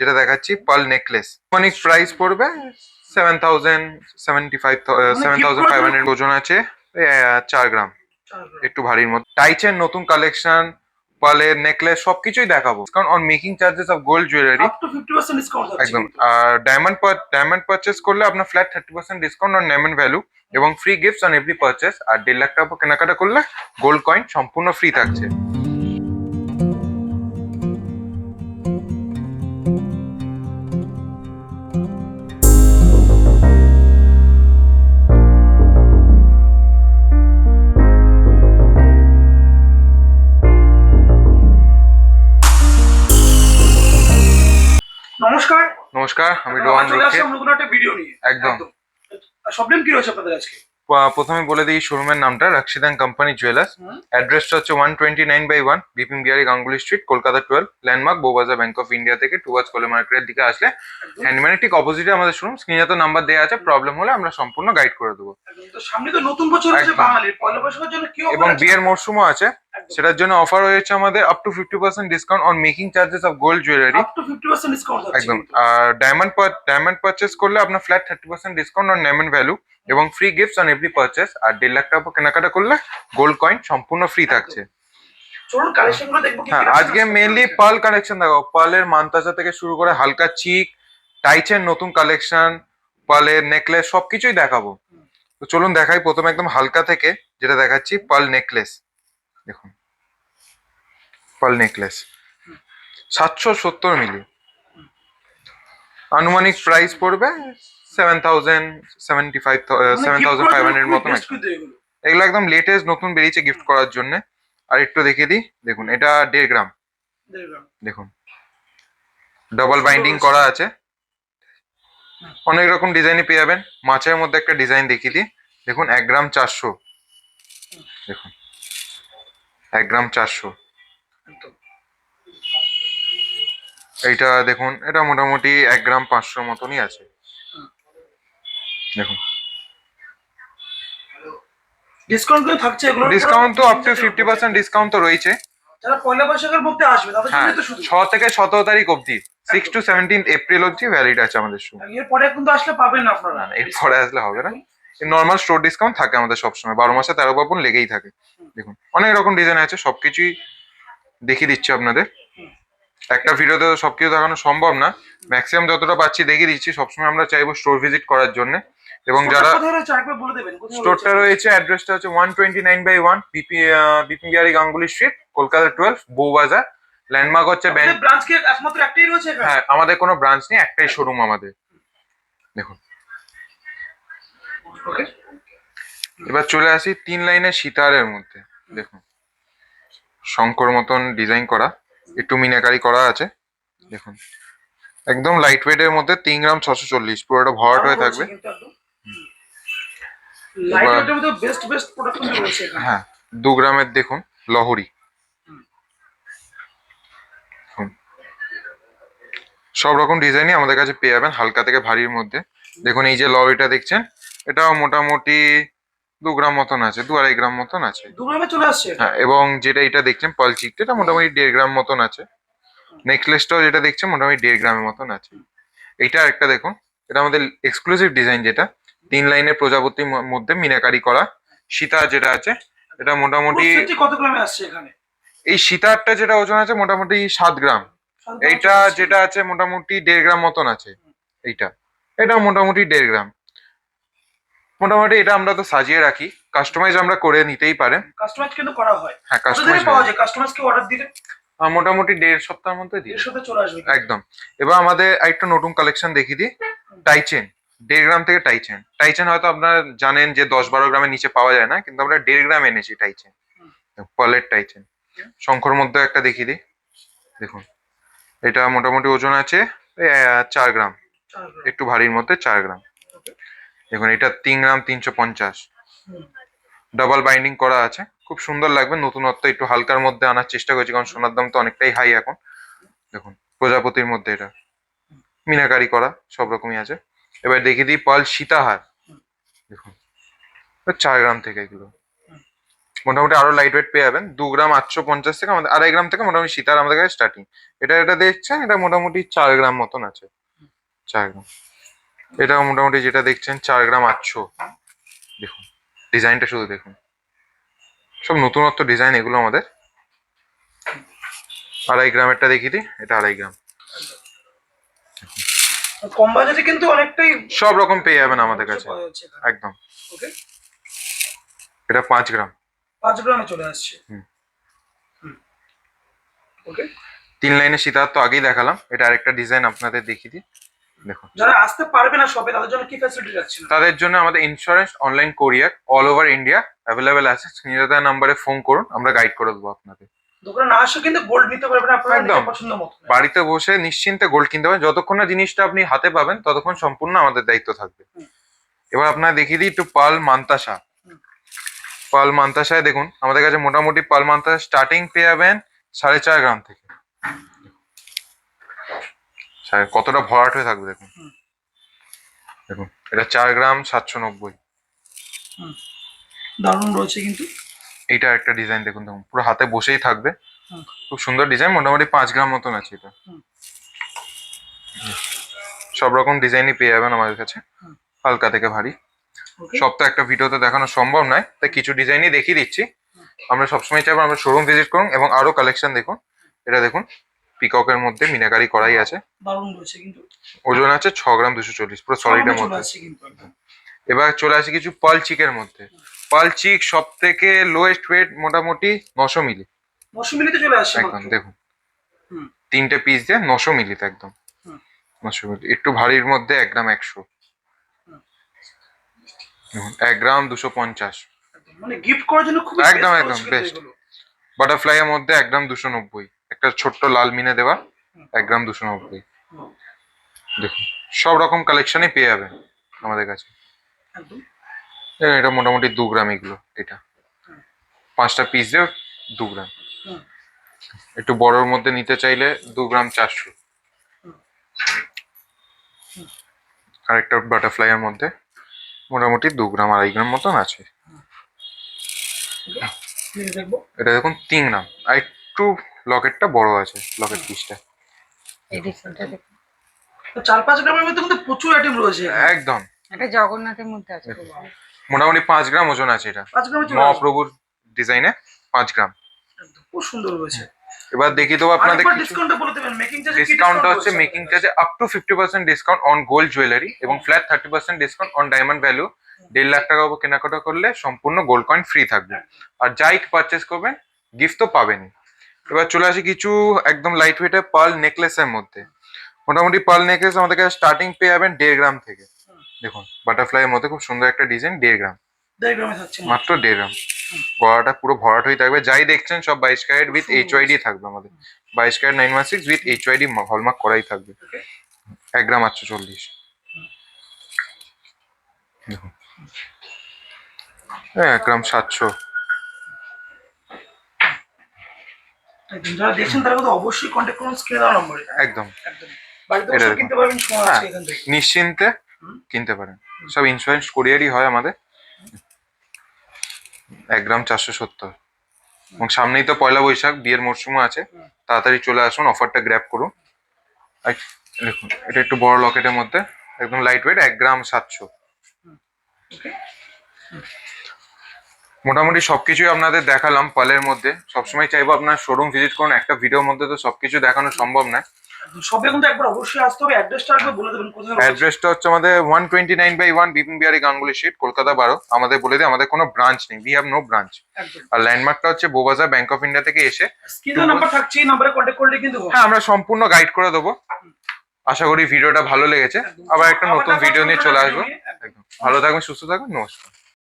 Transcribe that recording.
যেটা দেখাচ্ছি pearl necklace অনেক প্রাইস পড়বে seven thousand seventy five seven thousand five hundred ওজন আছে। চার গ্রাম। একটু ভারীর মধ্যে। টাইচের নতুন কালেকশন পার্লের নেকলেস সবকিছুই দেখাবো। কারণ on making charges of gold jewellery up to 50% discount একদম। আর ডায়মন্ড ডায়মন্ড পারচেস করলে আপনার flat thirty percent discount on diamond value এবং free gifts on every purchase আর দেড় লাখ টাকা কেনাকাটা করলে গোল্ড কয়েন সম্পূর্ণ ফ্রি থাকছে। নমস্কার আমি রোহান ভিডিও নিয়ে। একদম। কি রয়েছে আপনাদের আজকে? প্রথমে বলে দিই শোরুমের নামটা রাক্ষিদান কোম্পানি জুয়েলার্স। অ্যাড্রেসটা হচ্ছে one twenty nine by one Bipin Bihari Ganguly street Kolkata twelve landmark Bowbazar bank of India থেকে টুয়ার্স কোলে মার্কেটের দিকে আসলে। হ্যান্ডম্যানের ঠিক অপোজিটে আমাদের শোরুম স্ক্রিনে তো নাম্বার দেওয়া আছে প্রবলেম হলে আমরা সম্পূর্ণ গাইড করে দেবো। সামনে তো নতুন বছর এবং বিয়ের মরশুমও আছে। সেটার জন্য অফার হয়েছে আমাদের up to fifty percent discount on making charges of gold jewellery up to 50% discount একদম। আর ডায়মন্ড ডায়মন্ড পারচেস করলে আপনার flat thirty percent discount on diamond value এবং free gifts on every purchase আর দেড় লাখ টাকা কেনাকাটা করলে গোল্ড কয়েন সম্পূর্ণ ফ্রি থাকছে। চলুন কালেকশন দেখব হ্যাঁ আজকে। মেনলি পার্ল কালেকশন দেখো পার্লের মান্তাজা থেকে শুরু করে হালকা চিক টাইচের নতুন কালেকশন পার্লের নেকলেস সবকিছুই দেখাবো। তো চলুন দেখাই প্রথমে একদম হালকা থেকে যেটা দেখাচ্ছি পার্ল নেকলেস দেখুন। পার্ল নেকলেস সাতশো সত্তর মিলি। আনুমানিক প্রাইস পড়বে seven thousand seventy five seven thousand five hundred মতন এগুলো। এগুলো একদম লেটেস্ট নতুন বেরিয়েছে গিফট করার জন্য। আর একটু দেখিয়ে দিই। দেখুন এটা দেড় গ্রাম। দেখুন। ডাবল বাইন্ডিং করা আছে। অনেক রকম ডিজাইনই পেয়ে যাবেন। মাছের মধ্যে একটা ডিজাইন দেখিয়ে দিই। দেখুন এক গ্রাম চারশো। দেখুন। এক গ্রাম চারশো। এইটা দেখুন এটা মোটামুটি এক গ্রাম পাঁচশো মতনই আছে। দেখুন। ডিসকাউন্টগুলো থাকছে এগুলো? ডিসকাউন্ট তো up to fifty percent discount তো রয়েছে। যারা পয়লা বৈশাখের মধ্যে আসবে তাদের হ্যাঁ জন্য তো শুধু। ছ থেকে সতেরো তারিখ অবধি সিক্স টু সেভেন্টিন এপ্রিল অবধি ভ্যালিড আছে আমাদের শু এর পরে কিন্তু আসলে পাবেন না আপনারা। এরপরে আসলে হবে না। নর্মাল স্টোর ডিসকাউন্ট থাকে আমাদের সবসময়। বারো মাসে তেরো পার্বণ লেগেই থাকে। দেখুন অনেক রকম ডিজাইন আছে সবকিছুই দেখিয়ে দিচ্ছি আপনাদের। একটা ভিডিওতে সবকিছু দেখানো সম্ভব না। ম্যাক্সিমাম যতটা পাচ্ছি দেখিয়ে দিচ্ছি। সবসময় আমরা চাইব স্টোর ভিজিট করার জন্য। এবং যারা স্টোরটা রয়েছে অ্যাড্রেসটা হচ্ছে one twenty nine by one BP Bipin Bihari Ganguly street Kolkata twelve Bowbazar landmark হচ্ছে ব্যাংক ব্রাঞ্চ একমাত্র একটাই রয়েছে হ্যাঁ আমাদের কোনো ব্রাঞ্চ নেই একটাই শোরুম আমাদের। দেখুন ওকে এবার চলে আসি তিন লাইনের সিতারের মধ্যে দেখুন। শঙ্কর মতন ডিজাইন করা একটু মিনাকারি করা আছে দেখুন। একদম লাইট ওয়েটের মধ্যে তিন গ্রাম ছশো চল্লিশ পুরোটা ভরাট হয়ে থাকবে। হ্যাঁ দু গ্রামের দেখুন লহরি। সব রকম ডিজাইনই আমাদের কাছে পেয়ে যাবেন হালকা থেকে ভারীর মধ্যে। দেখুন এই যে লহরিটা দেখছেন এটাও মোটামুটি দু গ্রাম মতন আছে দু আড়াই গ্রাম মতন আছে। দু গ্রামে চলে আসছে হ্যাঁ এবং যেটা এটা দেখছেন পাল চিকটা এটা মোটামুটি দেড় গ্রাম মতন আছে। নেকলেসটাও যেটা দেখছেন মোটামুটি দেড় গ্রামের মতন আছে। এইটা একটা দেখুন এটা আমাদের এক্সক্লুসিভ ডিজাইন যেটা। তিন লাইনের প্রজাপতির মধ্যে মিনাকারি করা সীতা যেটা আছে এটা মোটামুটি কত গ্রামে আসছে এখানে? এই সীতারটা যেটা ওজন আছে মোটামুটি সাত গ্রাম। এইটা যেটা আছে মোটামুটি দেড় গ্রাম মতন আছে। এইটা এটা মোটামুটি দেড় গ্রাম। মোটামুটি এটা আমরা তো সাজিয়ে রাখি। কাস্টমাইজ আমরা করে নিতেই পারে কাস্টমাইজ কিন্তু করা হয়। হ্যাঁ কাস্টমাইজ পাওয়া যায়? কাস্টমাইজ কি অর্ডার দিলে? মোটামুটি দেড় সপ্তাহের মধ্যে দিয়ে চলে আসবে। একদম। এবার আমাদের একটা নতুন কালেকশন দেখিয়ে দিই। টাইচেন দেড় গ্রাম থেকে টাইচেন টাইচেন হয়তো আপনারা জানেন যে দশ বারো গ্রামের নিচে পাওয়া যায় না কিন্তু আমরা দেড় গ্রাম এনেছি টাই টাইচেন পলের টাইচেন শঙ্কর মধ্যে একটা দেখিয়ে দিই। দেখুন। এটা মোটামুটি ওজন আছে চার গ্রাম। একটু ভারীর মধ্যে চার গ্রাম। দেখুন, এটা তিন গ্রাম তিনশো পঞ্চাশ। ডাবল বাইন্ডিং করা আছে। খুব সুন্দর লাগবে, নতুনত্ব একটু হালকার মধ্যে আনার চেষ্টা করছি, কারণ সোনার দাম তো অনেকটাই হাই এখন। দেখুন, প্রজাপতির মধ্যে এটা। মিনাকারি করা, সব রকমই আছে। এবার দেখিয়ে দিই পাল সীতাহার। দেখুন চার গ্রাম থেকে এগুলো। মোটামুটি আরও লাইট ওয়েট পেয়ে যাবেন। দু গ্রাম আটশো পঞ্চাশ থেকে আমাদের, আড়াই গ্রাম থেকে মোটামুটি সীতার আমাদের কাছে স্টার্টিং এটা এটা দেখছেন? এটা মোটামুটি চার গ্রাম মতন আছে। চার গ্রাম। এটা মোটামুটি যেটা দেখছেন চার গ্রাম আটশো। দেখুন ডিজাইনটা শুধু দেখুন। সব নতুনত্ব ডিজাইন এগুলো আমাদের। আড়াই গ্রামেরটা দেখিয়ে দিই এটা আড়াই গ্রাম। কম বাজেটে কিন্তু অনেকটাই সব রকম পেয়ে যাবেন আমাদের কাছে। একদম। ওকে। এটা পাঁচ গ্রাম। পাঁচ গ্রামে চলে আসছে। ওকে। তিন লাইনে সীতার তো আগেই দেখালাম। এটা আরেকটা ডিজাইন আপনাদের দেখিয়ে দিই। দেখুন যারা আসতে পারবে না শপে তাদের জন্য কি ফ্যাসিলিটি রাখছেন তাদের জন্য আমাদের insurance online courier all over India available আছে। স্ক্রিনে দেওয়া নাম্বারে ফোন করুন আমরা গাইড করে দেবো আপনাদের। দোকানে না আসে কিন্তু গোল্ড নিতে পারবেন আপনারা পছন্দ মতো বাড়িতে বসে নিশ্চিন্তে গোল্ড কিনতে পারেন যতক্ষণ না জিনিসটা আপনি হাতে পাবেন ততক্ষণ সম্পূর্ণ আমাদের দায়িত্ব থাকবে। এবার আপনার দেখিয়ে দিই একটু পাল মান্তাসা। পাল মান্তাসায় দেখুন আমাদের কাছে মোটামুটি পাল মান্তাসা স্টার্টিং পেয়ে যাবেন সাড়ে চার গ্রাম থেকে। কতটা ভরাট হয়ে থাকবে দেখুন। দেখুন এটা চার গ্রাম সাতশো নব্বই। দারুণ রয়েছে কিন্তু। এইটা একটা ডিজাইন দেখুন দেখুন পুরো হাতে বসেই থাকবে। খুব সুন্দর ডিজাইন মোটামুটি পাঁচ গ্রাম মতন আছে এটা। সব রকম ডিজাইনই পেয়ে যাবেন আমাদের কাছে হালকা থেকে ভারী। সব তো একটা ভিডিওতে দেখানো সম্ভব নয় তাই কিছু ডিজাইনই দেখিয়ে দিচ্ছি। আমরা সবসময় চাইব আমরা শোরুম ভিজিট করুন এবং আরও কালেকশন দেখুন। এটা দেখুন পিককের মধ্যে মিনাকারি করাই আছে। দারুণ রয়েছে কিন্তু। ওজন আছে ছ গ্রাম দুশো চল্লিশ পুরো সলিডের মধ্যে। এবার চলে আসি কিছু পাল চিকের মধ্যে। পাল চিক সব থেকে লোয়েস্ট ওয়েট মোটামুটি নশো মিলি। নশো মিলিতে চলে আসছে একদম দেখুন। তিনটে পিস দিয়ে নশো মিলিতে একদম। নশো মিলি একটু ভারীর মধ্যে এক গ্রাম একশো। এক গ্রাম দুশো পঞ্চাশ। মানে গিফট করার জন্য খুব একদম, একদম, best। বাটারফ্লাই এর মধ্যে এক গ্রাম দুশো নব্বই। একটা ছোট্ট লাল মিনে দেওয়া এক গ্রাম দুশো নব্বই। দেখুন সব রকম কালেকশনই পেয়ে যাবেন আমাদের কাছে। এটা মোটামুটি দু গ্রাম এগুলো এটা। পাঁচটা পিস দিয়ে দু গ্রাম। একটু বড়োর মধ্যে নিতে চাইলে দু গ্রাম চারশো। হুম। আরেকটা বাটারফ্লাই এর মধ্যে মোটামুটি দু গ্রাম আড়াই গ্রাম মতন আছে। এটা দেখুন তিন গ্রাম। আর একটু লকেটটা বড় আছে লকেট পিসটা এই দেখুন। তো চার পাঁচ গ্রামের মধ্যে কিন্তু প্রচুর আইটেম রয়েছে। একদম। এটা জগন্নাথের মধ্যে আছে মোটামুটি পাঁচ গ্রাম ওজন আছে এটা। পাঁচ গ্রামে মহাপ্রভুর ডিজাইনে পাঁচ গ্রাম। খুব সুন্দর রয়েছে। এবার দেখিয়ে দেবো আপনাদের ডিসকাউন্টটা হচ্ছে মেকিং চার্জে up to fifty percent discount on gold jewellery এবং flat thirty percent discount on diamond value দেড় লাখ টাকা কেনাকাটা করলে সম্পূর্ণ গোল্ড কয়েন ফ্রি থাকবে। আর যাই পারচেস করবেন গিফট তো পাবেনই। এবার চলে আসি কিছু একদম লাইট ওয়েটের পার্ল নেকলেসের মধ্যে। মোটামুটি পার্ল নেকলেস আমাদের কাছে স্টার্টিং পেয়ে যাবেন দেড় গ্রাম থেকে। দেখুন বাটারফ্লাই এর মধ্যে খুব সুন্দর একটা ডিজাইন দেড় গ্রাম। মাত্র। দেড় গ্রাম। গলাটা পুরো ভরাট হয়ে থাকবে। যাই দেখছেন সব বাইশ ক্যারেট উইথ। এইচ ওয়াইডি থাকবে আমাদের। বাইশ carat nine one six with H UID hallmark করাই থাকবে। এক গ্রাম আটশো চল্লিশ। দেখুন। হ্যাঁ, এক গ্রাম সাতশো। একদম। যারা দেখছেন তারা কিন্তু অবশ্যই কন্ট্যাক্ট করুন স্ক্রিনে দেওয়া নম্বরে। একদম। একদম। বাড়িতে বসে কিনতে পারবেন সময় আছে হ্যাঁ। এখান থেকে। নিশ্চিন্তে কিনতে পারেন। সব ইন্স্যুরেন্স কোরিয়ারই হয় আমাদের। এক গ্রাম চারশো সত্তর। এবং সামনেই তো পয়লা বৈশাখ বিয়ের মরশুমও আছে। তাড়াতাড়ি চলে আসুন অফারটা গ্র্যাব করুন। দেখুন এটা একটু বড় লকেটের মধ্যে একদম লাইট ওয়েট এক গ্রাম সাতশো। ওকে মোটামুটি সবকিছুই আপনাদের দেখালাম পালের মধ্যে। সবসময় চাইব আপনার শোরুম ভিজিট করুন একটা ভিডিওর মধ্যে তো সবকিছু দেখানো সম্ভব না। সবে কিন্তু একবার অবশ্যই আসতে হবে অ্যাড্রেসটা একবার বলে দেবেন কোথায় অ্যাড্রেসটা হচ্ছে আমাদের one twenty nine by one Bipin Bihari Ganguly street Kolkata বারো। আমাদের বলে দিই আমাদের কোনো ব্রাঞ্চ নেই উই হ্যাভ নো ব্রাঞ্চ আর ল্যান্ডমার্কটা হচ্ছে ব্যাংক অফ ইন্ডিয়া থেকে এসে স্ক্রিনে নাম্বার থাকছে এই নাম্বারে কন্ট্যাক্ট করলে কিন্তু হ্যাঁ আমরা সম্পূর্ণ গাইড করে দেবো। আশা করি ভিডিওটা ভালো লেগেছে। আবার একটা নতুন ভিডিও নিয়ে চলে আসব। ভালো থাকবেন সুস্থ থাকবেন নমস্কার।